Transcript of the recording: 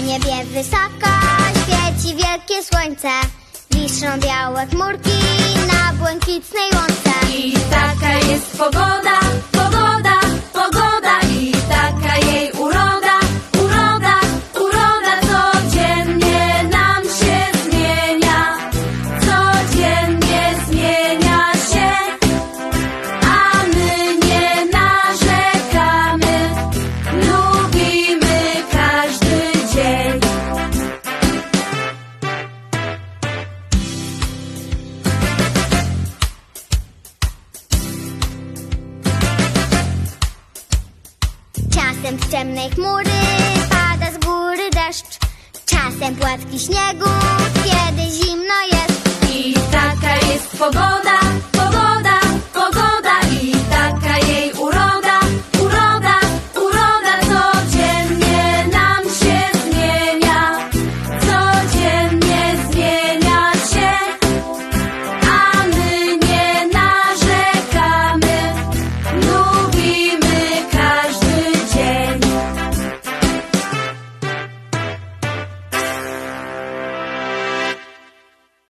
niebie wysoko świeci wielkie słońce. Wiszą białe chmurki na błękitnej łące. Czasem z ciemnej chmury pada z góry deszcz. Czasem płatki śniegu, kiedy zimno jest. I taka jest pogoda,